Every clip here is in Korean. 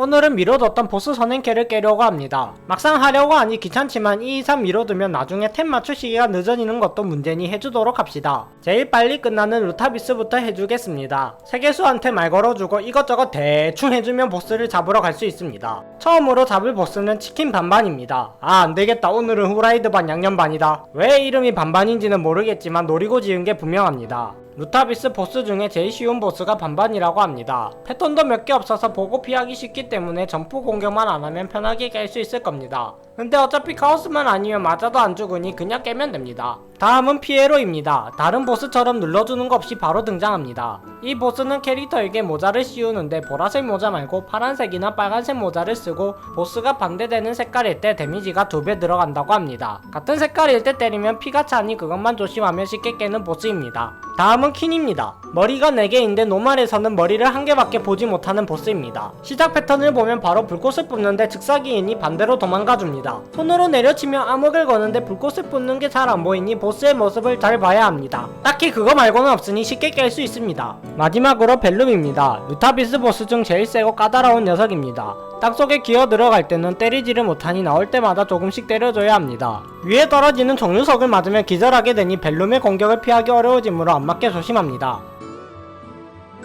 오늘은 미뤄뒀던 보스 선행캐를 깨려고 합니다. 막상 하려고 하니 귀찮지만 이 이상 미뤄두면 나중에 템 맞출 시기가 늦어지는 것도 문제니 해주도록 합시다. 제일 빨리 끝나는 루타비스부터 해주겠습니다. 세계수한테 말 걸어주고 이것저것 대충 해주면 보스를 잡으러 갈 수 있습니다. 처음으로 잡을 보스는 치킨 반반입니다. 아 안되겠다 오늘은 후라이드 반 양념 반이다. 왜 이름이 반반인지는 모르겠지만 노리고 지은 게 분명합니다. 루타비스 보스 중에 제일 쉬운 보스가 반반이라고 합니다. 패턴도 몇 개 없어서 보고 피하기 쉽기 때문에 점프 공격만 안 하면 편하게 깰 수 있을 겁니다. 근데 어차피 카오스만 아니면 맞아도 안 죽으니 그냥 깨면 됩니다. 다음은 피에로입니다. 다른 보스처럼 눌러주는 거 없이 바로 등장합니다. 이 보스는 캐릭터에게 모자를 씌우는데 보라색 모자 말고 파란색이나 빨간색 모자를 쓰고 보스가 반대되는 색깔일 때 데미지가 두 배 들어간다고 합니다. 같은 색깔일 때 때리면 피가 차니 그것만 조심하면 쉽게 깨는 보스입니다. 다음은 킨입니다. 머리가 4개인데 노말에서는 머리를 한 개밖에 보지 못하는 보스입니다. 시작 패턴을 보면 바로 불꽃을 뿜는데 즉사기인이 반대로 도망가줍니다. 손으로 내려치며 암흑을 거는데 불꽃을 뿜는 게 잘 안 보이니 보스의 모습을 잘 봐야 합니다. 딱히 그거 말고는 없으니 쉽게 깰 수 있습니다. 마지막으로 벨룸입니다. 루타비스 보스 중 제일 세고 까다로운 녀석입니다. 땅속에 기어 들어갈 때는 때리지를 못하니 나올 때마다 조금씩 때려줘야 합니다. 위에 떨어지는 정류석을 맞으면 기절하게 되니 벨룸의 공격을 피하기 어려워지므로 안 맞게 조심합니다.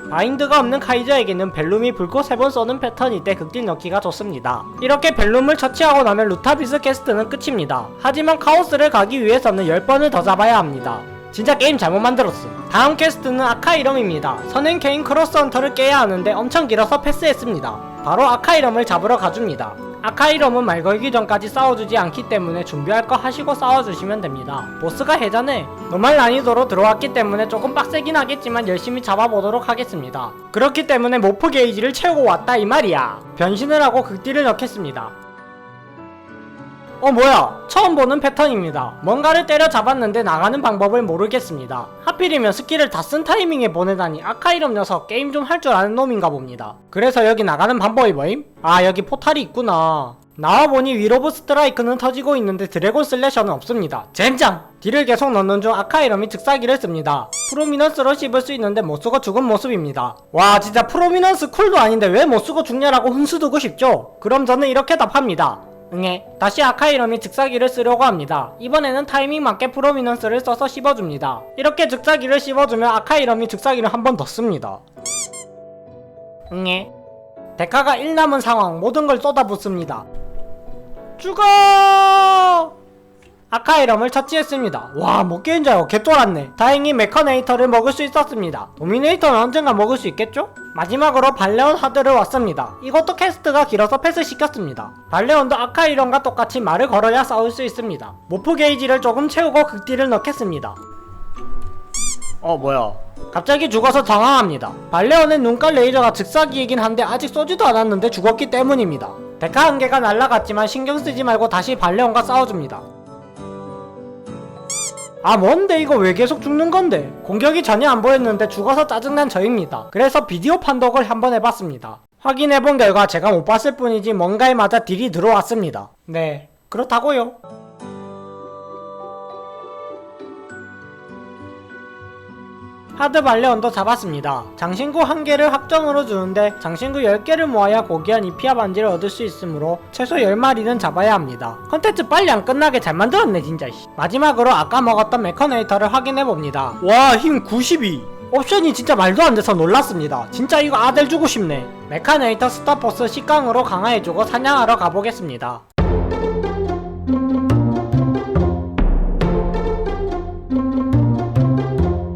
마인드가 없는 카이저에게는 벨룸이 불꽃 세번 쏘는 패턴일 때 극딜 넣기가 좋습니다. 이렇게 벨룸을 처치하고 나면 루타비스 캐스트는 끝입니다. 하지만 카오스를 가기 위해서는 10번을 더 잡아야 합니다. 진짜 게임 잘못 만들었어. 다음 캐스트는 아카이럼입니다. 선행 케인 크로스 헌터를 깨야 하는데 엄청 길어서 패스했습니다. 바로 아카이럼을 잡으러 가줍니다. 아카이럼은 말 걸기 전까지 싸워주지 않기 때문에 준비할 거 하시고 싸워주시면 됩니다. 보스가 해자네. 노말 난이도로 들어왔기 때문에 조금 빡세긴 하겠지만 열심히 잡아보도록 하겠습니다. 그렇기 때문에 모프 게이지를 채우고 왔다 이 말이야. 변신을 하고 극딜을 넣겠습니다. 어 뭐야. 처음 보는 패턴입니다. 뭔가를 때려 잡았는데 나가는 방법을 모르겠습니다. 하필이면 스킬을 다 쓴 타이밍에 보내다니 아카이럼 녀석 게임 좀 할 줄 아는 놈인가 봅니다. 그래서 여기 나가는 방법이 뭐임? 아 여기 포탈이 있구나. 나와보니 위로브 스트라이크는 터지고 있는데 드래곤 슬래셔는 없습니다. 젠장! 딜을 계속 넣는 중 아카이럼이 즉사기를 씁니다. 프로미넌스로 씹을 수 있는데 못쓰고 죽은 모습입니다. 와 진짜 프로미넌스 쿨도 아닌데 왜 못쓰고 죽냐라고 훈수 두고 싶죠? 그럼 저는 이렇게 답합니다 응애 다시 아카이럼이 즉사기를 쓰려고 합니다. 이번에는 타이밍 맞게 프로미넌스를 써서 씹어줍니다. 이렇게 즉사기를 씹어주면 아카이럼이 즉사기를 한 번 더 씁니다. 응애 데카가 1 남은 상황 모든 걸 쏟아붓습니다. 죽어 아카이럼을 처치했습니다. 와 못 깨는 줄 알고 개쫄았네. 다행히 메커네이터를 먹을 수 있었습니다. 도미네이터는 언젠가 먹을 수 있겠죠? 마지막으로 발레온 하드를 왔습니다. 이것도 캐스트가 길어서 패스시켰습니다. 발레온도 아카이럼과 똑같이 말을 걸어야 싸울 수 있습니다. 모프 게이지를 조금 채우고 극딜을 넣겠습니다. 어 뭐야? 갑자기 죽어서 당황합니다. 발레온의 눈깔 레이저가 즉사기이긴 한데 아직 쏘지도 않았는데 죽었기 때문입니다. 데카 한 개가 날라갔지만 신경 쓰지 말고 다시 발레온과 싸워줍니다 아 뭔데? 이거 왜 계속 죽는 건데? 공격이 전혀 안 보였는데 죽어서 짜증난 저입니다. 그래서 비디오 판독을 한번 해봤습니다. 확인해본 결과 제가 못 봤을 뿐이지 뭔가에 맞아 딜이 들어왔습니다. 네 그렇다고요 하드 발레온도 잡았습니다. 장신구 한 개를 확정으로 주는데 장신구 10개를 모아야 고귀한 이피아 반지를 얻을 수 있으므로 최소 10마리는 잡아야 합니다. 컨텐츠 빨리 안 끝나게 잘 만들었네 진짜 씨. 마지막으로 아까 먹었던 메커네이터를 확인해 봅니다. 와 힘 92! 옵션이 진짜 말도 안 돼서 놀랐습니다. 진짜 이거 아들 주고 싶네. 메카네이터 스타포스 10강으로 강화해주고 사냥하러 가보겠습니다.